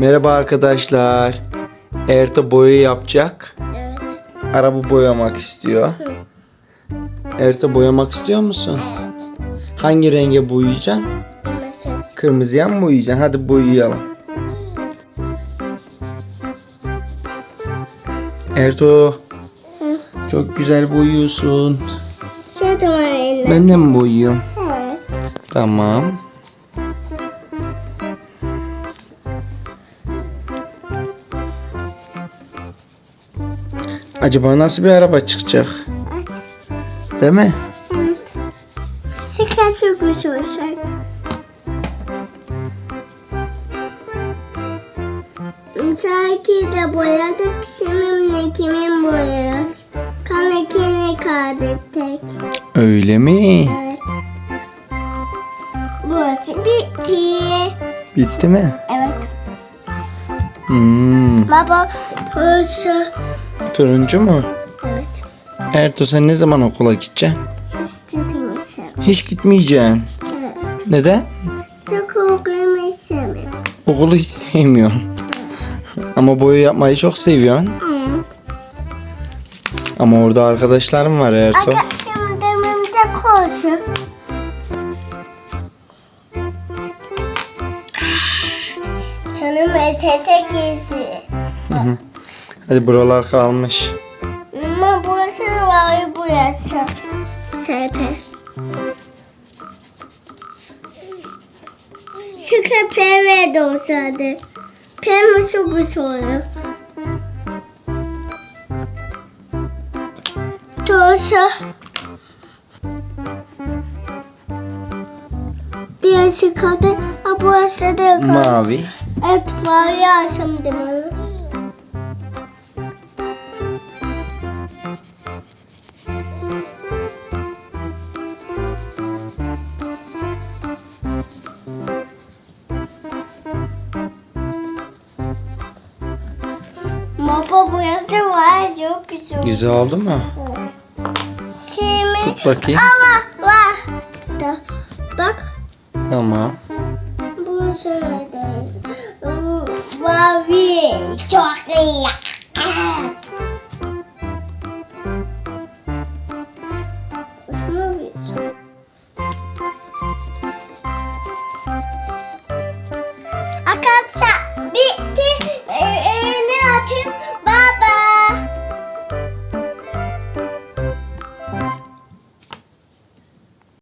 Merhaba arkadaşlar. Erta boya yapacak. Evet. Araba boyamak istiyor. Erta boyamak istiyor musun? Evet. Hangi renge boyayacaksın? Mesaj. Kırmızıya mı boyayacaksın? Hadi boyayalım. Erto. Çok güzel boyuyorsun. Şey de var eline. Ben de mi boyuyorum? Evet. Tamam. Acaba nasıl bir araba çıkacak? Değil mi? Şeker çok güzel olacak. Sanki de boyadık şimdi kimin boyarız? Kanekini kaldık tek. Öyle mi? Evet. Burası bitti. Bitti mi? Evet. Hmm. Baba burası. Turuncu mu? Evet. Erto sen ne zaman okula gideceksin? İstedim sen. Hiç gitmeyeceksin. Evet. Neden? Çok okumayı istemiyorum. Okulu hiç sevmiyorsun. Ama boya yapmayı çok seviyorsun. Evet. Ama orada arkadaşlarım var Erto. Arkadaşım dememde koysun. Sanırım mesele gezi. Hadi buralar kalmış. Ama burası var burası. Sepe. Şu köpeğe de olsaydı. Su güzel. Doğrusu. Diğer çıkardı. Ha burası da kaldı. Mavi. Evet var ya şimdi Baba burası var çok güzel. Güzel oldu mu? Şimdi Tut bakayım. ama var. Da, bak Tamam. burası nerede? Mavi çok iyi.